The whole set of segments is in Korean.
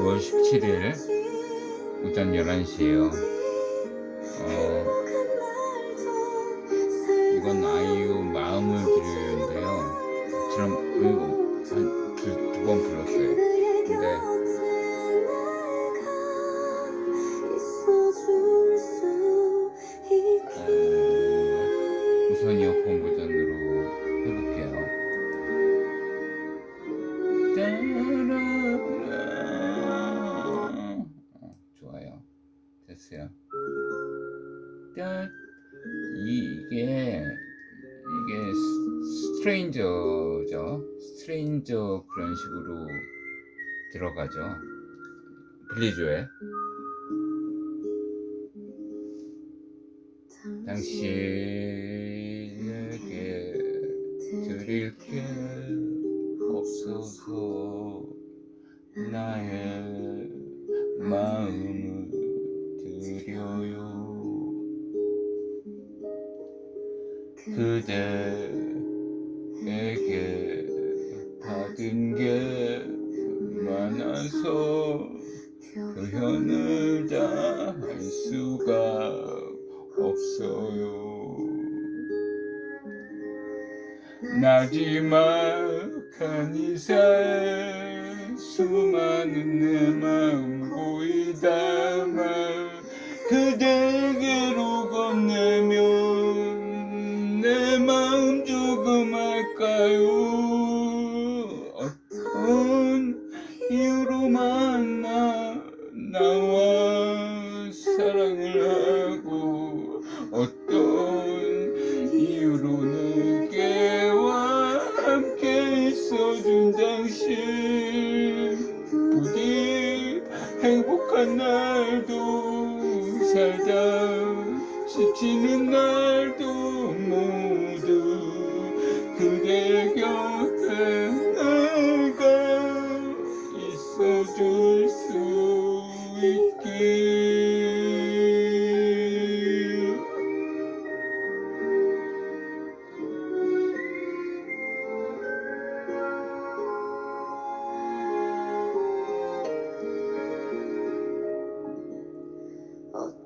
9월 17일 오전 11시에요. 어, 이건 아 됐어요. 따, 이게 이게 스- 스트레인저죠. 스트레인저 그런 식으로 들어가죠. 빌리조에 당신에게 드릴 게 없어서 나의 마음 그대에게 받은 게 많아서 표현을 다 할 수가 없어요. 나지막 한 이사에 수많은 내 마음 보이다만 당신 부디 행복한 날도 살다 지치는 날도 모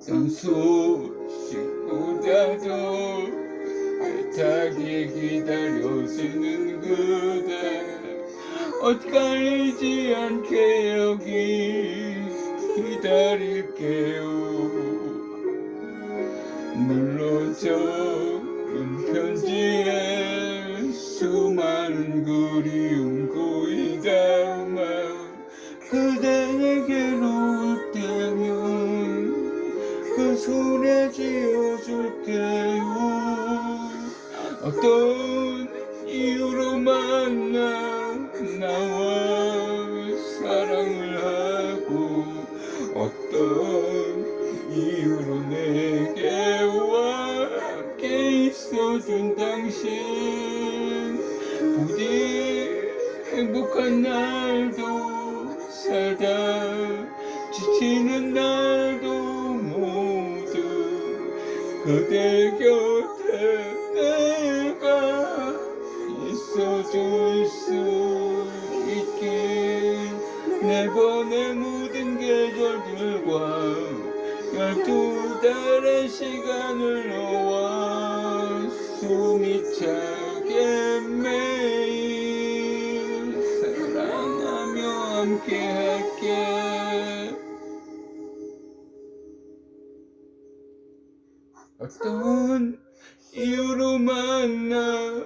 어떤 소식보다도 애타게 기다려지는 그대. 엇갈리지 않게 여기 기다릴게요. 물론 적은 편지에 수많은 그리움 고이다만 그대 어떤 이유로 만나 나와 사랑을 하고 어떤 이유로 내게 와 함께 있어준 당신 부디 행복한 날도 살다 지치는 날도 모두 그대 곁에 열두 달의 시간을 놓아 숨이 차게 매일 사랑하며 함께 할게. 어떤 이유로 만나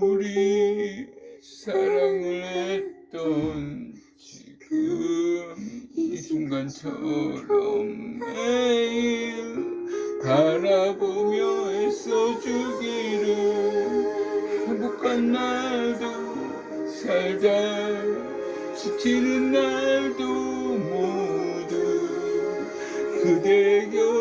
우리 사랑을 했던 지금 이 순간처럼 매일 바라보며 애써주기를 행복한 날도 살다 지치는 날도 모두 그대 곁에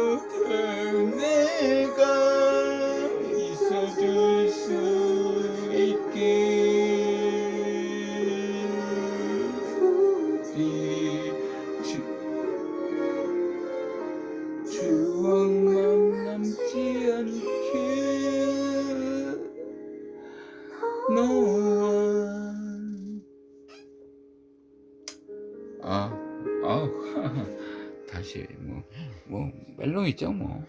아 아우 다시 뭐 뭐 멜로 있죠 뭐